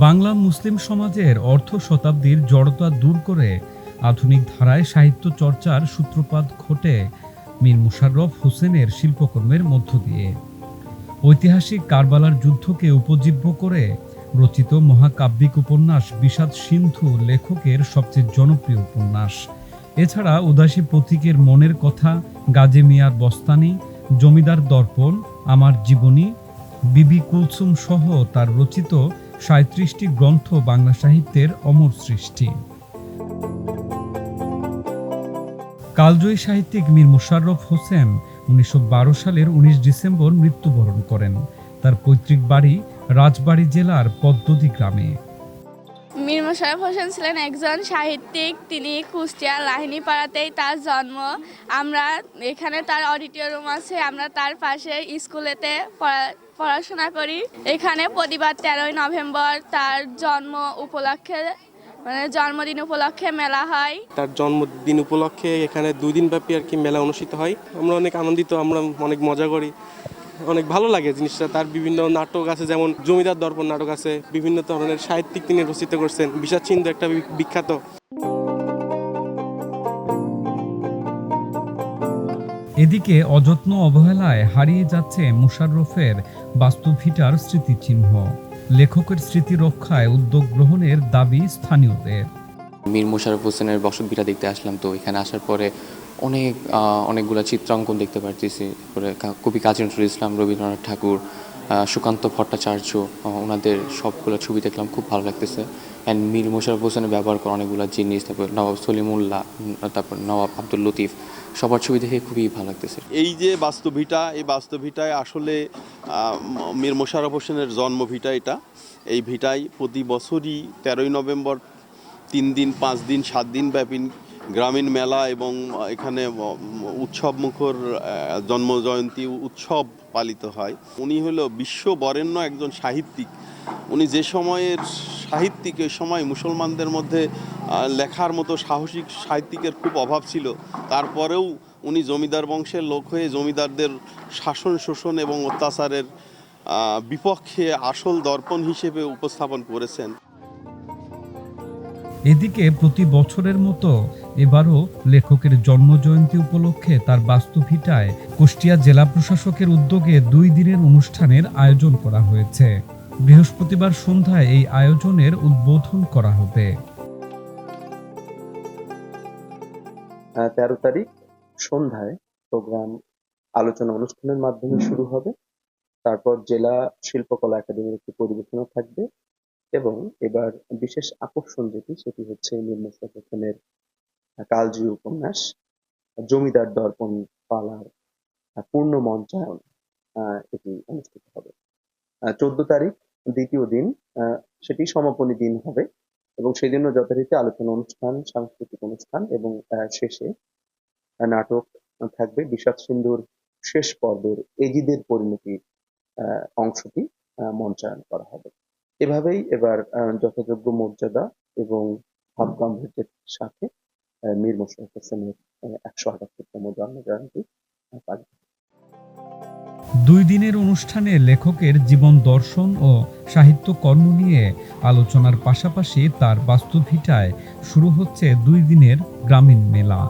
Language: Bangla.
বাংলা মুসলিম সমাজের অর্ধ শতাব্দীর জড়তা দূর করে আধুনিক ধারায় সাহিত্য চর্চার সূত্রপাত ঘটে মীর মুশাররফ হোসেনের শিল্পকর্মের মধ্য দিয়ে। ঐতিহাসিক কারবালার যুদ্ধকে উপজীব্য করে রচিত মহাকাব্যিক উপন্যাস বিষাদ সিন্ধু লেখকের সবচেয়ে জনপ্রিয় উপন্যাস। এছাড়া উদাসী প্রতীকের মনের কথা, গাজে মিয়ার বস্তানি, জমিদার দর্পণ, আমার জীবনী, বিবি কুলসুম সহ তার রচিত সাঁত্রিশটি গ্রন্থ বাংলা সাহিত্যের অমর সৃষ্টি। কালজয়ী সাহিত্যিক মীর মুশাররফ হোসেন উনিশশো বারো সালের উনিশ ডিসেম্বর মৃত্যুবরণ করেন। তার পৈতৃক বাড়ি রাজবাড়ী জেলার পদ্মদি গ্রামে। মীর মোশাররফ হোসেন ছিলেন একজন সাহিত্যিক। তিনি কুষ্টিয়ার লাহিনীপাড়াতেই তার জন্ম। আমরা এখানে তার অডিটোরিয়াম আছে, আমরা তার পাশে স্কুলেতে পড়া- পড়াশোনা করি। এখানে প্রতিবার তেরোই নভেম্বর তার জন্ম উপলক্ষে মানে জন্মদিন উপলক্ষে মেলা হয়। তার জন্মদিন উপলক্ষে এখানে দুই দিন ব্যাপী আর কি মেলা অনুষ্ঠিত হয়। আমরা অনেক আনন্দিত, আমরা অনেক মজা করি। অনেক ভালো লাগে জিনিসটা। তার বিভিন্ন নাটক আছে যেমন জমিদার দর্পণ নাটক আছে বিভিন্ন ধরনের সাহিত্যিক তিনি রচিত করছেন বিষাদ সিন্ধু একটা বিখ্যাত। এদিকে অযত্ন অবহেলায় হারিয়ে যাচ্ছে মুশাররফের বাস্তুভিটার স্মৃতিচিহ্ন। লেখকের স্মৃতি রক্ষায় উদ্যোগ গ্রহণের দাবি স্থানীয়দের। মীর মোশাররফ হোসেনের বসতভিটা দেখতে আসলাম তো এখানে আসার পরে অনেক অনেকগুলো চিত্রাঙ্কন দেখতে পারতেছি। তারপরে কবি কাজী নজরুল ইসলাম, রবীন্দ্রনাথ ঠাকুর সুকান্ত ভট্টাচার্য ওনাদের সবগুলো ছবি দেখলাম, খুব ভালো লাগতেছে। অ্যান্ড মীর মোশাররফ হোসেনের ব্যবহার করা অনেকগুলো জিনিস, তারপর নবাব সলিমুল্লাহ তারপর নবাব আব্দুল লতিফ, সবার ছবি দেখে খুবই ভালো লাগতেছে। এই যে বাস্তুভিটা এই বাস্তুভিটায় আসলে মীর মোশাররফ হোসেনের জন্ম ভিটা এটা। এই ভিটায় প্রতি বছরই তেরোই নভেম্বর তিন দিন, পাঁচ দিন, সাত দিন ব্যাপী গ্রামীণ মেলা এবং এখানে উৎসব মুখর জন্ম জয়ন্তী উৎসব পালিত হয়। উনি হলো বিশ্ব বরেণ্য একজন সাহিত্যিক। উনি যে সময়ের সাহিত্যিক, ওই সময় মুসলমানদের মধ্যে লেখার মতো সাহসিক সাহিত্যিকের খুব অভাব ছিল। তারপরেও উনি জমিদার বংশের লোক হয়ে জমিদারদের শাসন, শোষণ এবং অত্যাচারের বিপক্ষে আসল দর্পণ হিসেবে উপস্থাপন করেছেন। এদিকে প্রতি বছরের মতো এবারও লেখকের জন্মজয়ন্তী উপলক্ষে তার বাস্তুভিটায় কুষ্টিয়া জেলা প্রশাসকের উদ্যোগে দুই দিনের অনুষ্ঠানের আয়োজন করা হয়েছে। বৃহস্পতিবার সন্ধ্যায় এই আয়োজনের উদ্বোধন করা হবে। তেরো তারিখ সন্ধ্যায় প্রোগ্রাম আলোচনা অনুষ্ঠানের মাধ্যমে শুরু হবে। তারপর জেলা শিল্পকলা একাডেমির একটি পরিবেশনা থাকবে এবং এবার বিশেষ আকর্ষণ যেটি, সেটি হচ্ছে মোশাররফ হোসেনের কালজয়ী উপন্যাস, জমিদার দর্পণ পালার পূর্ণ মঞ্চায়ন এটি অনুষ্ঠিত হবে। চোদ্দ তারিখ, দ্বিতীয় দিন সেটি সমাপনী দিন হবে এবং সেদিনও যথারীতি আলোচনা অনুষ্ঠান, সাংস্কৃতিক অনুষ্ঠান এবং শেষে নাটক থাকবে। বিষাদ সিন্ধুর শেষ পর্বের এজিদের পরিণতির অংশটি মঞ্চায়ন করা হবে। এভাবেই এবার যথাযোগ্য মর্যাদা এবং ভাব গাম্ভীর্যের সাথে মীর মোশারফ হোসেনের একশো আটাত্তরতম জন্মজয়ন্তী পালিত দুই দিনের অনুষ্ঠানে লেখকের জীবন দর্শন ও সাহিত্য কর্ম নিয়ে আলোচনার পাশাপাশি তার বাস্তুভিটায় শুরু হচ্ছে দুই দিনের গ্রামীণ মেলা।